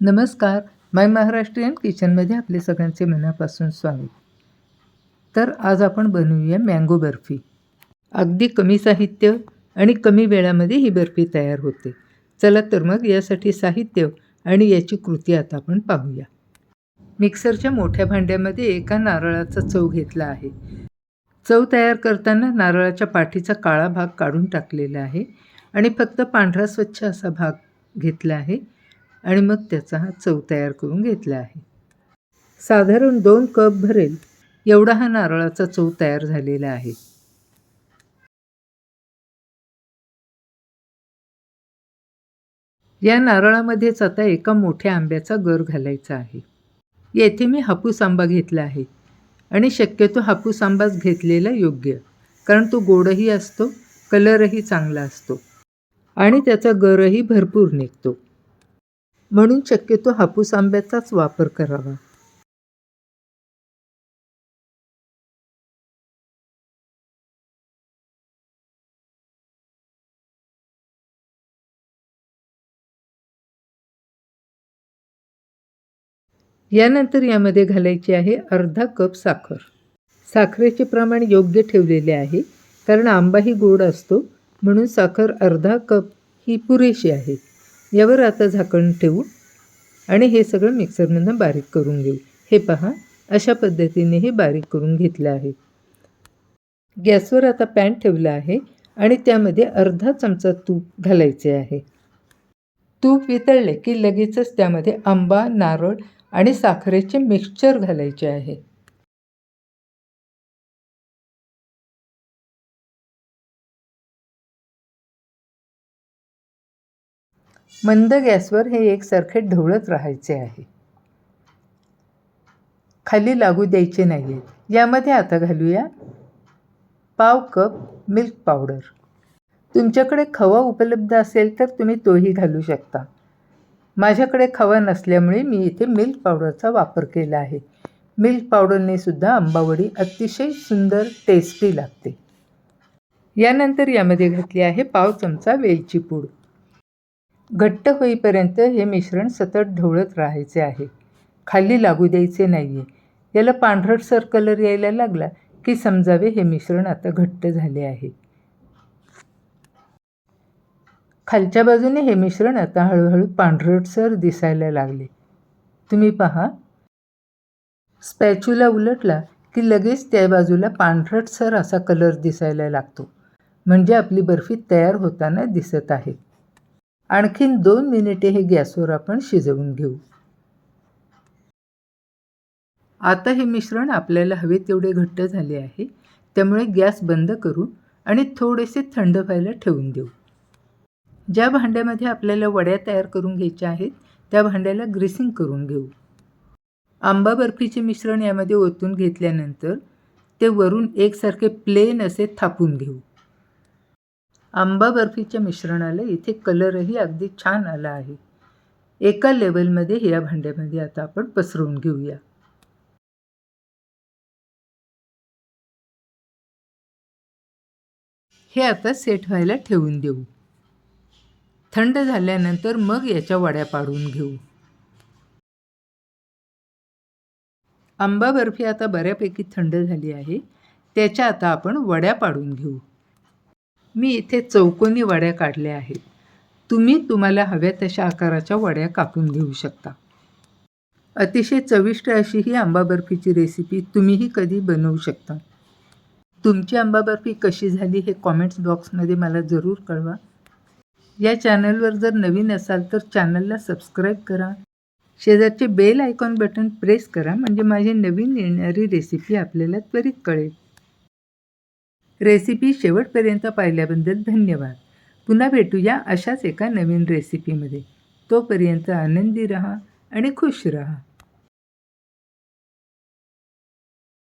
नमस्कार. माय महाराष्ट्रीयन किचनमध्ये आपले सगळ्यांचे मनापासून स्वागत. तर आज आपण बनवूया मँगो बर्फी. अगदी कमी साहित्य आणि कमी वेळामध्ये ही बर्फी तयार होते. चला तर मग यासाठी साहित्य आणि याची कृती आता आपण पाहूया. मिक्सरच्या मोठ्या भांड्यामध्ये एका नारळाचा चव घेतला आहे. चव तयार करताना नारळाच्या पाठीचा काळा भाग काढून टाकलेला आहे आणि फक्त पांढरा स्वच्छ असा भाग घेतला आहे. आणि मग त्याचा हा चव तयार करून घेतला आहे. साधारण दोन कप भरेल एवढा हा नारळाचा चव तयार झालेला आहे. या नारळामध्येच आता एका मोठ्या आंब्याचा गर घालायचा आहे. येथे मी हापूस आंबा घेतला आहे आणि शक्यतो हापूस आंबाच घेतलेला योग्य कारण तो गोडही असतो कलरही चांगला असतो आणि त्याचा गरही भरपूर निघतो. म्हणून शक्यतो हापूस आंब्याचाच वापर करावा. यानंतर यामध्ये घालायची आहे अर्धा कप साखर. साखरेचे प्रमाण योग्य ठेवलेले आहे कारण आंबाही गोड असतो म्हणून साखर अर्धा कप ही पुरेशी आहे. यावर आता झाकण ठेवू आणि हे सगळं मिक्सरमधनं बारीक करून घेऊ. हे पहा अशा पद्धतीने हे बारीक करून घेतलं आहे. गॅसवर आता पॅन ठेवलं आहे आणि त्यामध्ये अर्धा चमचा तूप घालायचे आहे. तूप वितळले की लगेचच त्यामध्ये आंबा नारळ आणि साखरेचे मिक्सचर घालायचे आहे. मंद गॅसवर हे एकसारखे ढवळत राहायचे आहे. खाली लागू द्यायचे नाही आहेत यामध्ये आता घालूया पाव कप मिल्क पावडर. तुमच्याकडे खवा उपलब्ध असेल तर तुम्ही तोही घालू शकता. माझ्याकडे खवा नसल्यामुळे मी इथे मिल्क पावडरचा वापर केला आहे. मिल्क पावडरने सुद्धा आंबावडी अतिशय सुंदर टेस्टी लागते. यानंतर यामध्ये घातली आहे पाव चमचा वेलची पूड. घट्ट होईपर्यंत हे मिश्रण सतत ढवळत राहायचे आहे. खाली लागू द्यायचे नाही आहे याला पांढरटसर कलर यायला लागला की समजावे हे मिश्रण आता घट्ट झाले आहे. खालच्या बाजूने हे मिश्रण आता हळूहळू पांढरटसर दिसायला लागले. तुम्ही पहा. स्पॅचूला उलटला की लगेच त्या बाजूला पांढरटसर असा कलर दिसायला लागतो. म्हणजे आपली बर्फी तयार होताना दिसत आहे. आणखीन दोन मिनिटे हे गॅसवर आपण शिजवून घेऊ. आता हे मिश्रण आपल्याला हवे तेवढे घट्ट झाले आहे त्यामुळे गॅस बंद करू आणि थोडेसे थंड व्हायला ठेवून देऊ. ज्या भांड्यामध्ये आपल्याला वड्या तयार करून घ्यायच्या आहेत त्या भांड्याला ग्रीसिंग करून घेऊ. आंबा बर्फीचे मिश्रण यामध्ये ओतून घेतल्यानंतर ते वरून एकसारखे प्लेन असे थापून घेऊ. आंबा बर्फीच्या मिश्रणाला इथे कलरही अगदी छान आला आहे. एका लेवलमध्ये ह्या भांड्यामध्ये आता आपण पसरवून घेऊया. हे आता सेट व्हायला ठेवून देऊ. थंड झाल्यानंतर मग याच्या वड्या पाडून घेऊ. आंबा बर्फी आता बऱ्यापैकी थंड झाली आहे. त्याच्या आता आपण वड्या पाडून घेऊ. मी इथे चौकोनी वड्या काढल्या आहेत. तुम्ही तुम्हाला हव्या तशा आकाराच्या वड्या कापून घेऊ शकता. अतिशय चविष्ट अशी ही आंबा बर्फीची रेसिपी तुम्हीही कधी बनवू शकता. तुमची आंबा बर्फी कशी झाली हे कॉमेंट्स बॉक्समध्ये मला जरूर कळवा. या चॅनलवर जर नवीन असाल तर चॅनलला सबस्क्राईब करा. शेजारचे बेल आयकॉन बटन प्रेस करा म्हणजे माझी नवीन येणारी रेसिपी आपल्याला त्वरित कळेल. रेसिपी शेवटपर्यंत पाहिल्याबद्दल धन्यवाद. पुन्हा भेटूया अशाच एका नवीन रेसिपीमध्ये. तोपर्यंत आनंदी रहा आणि खुश रहा.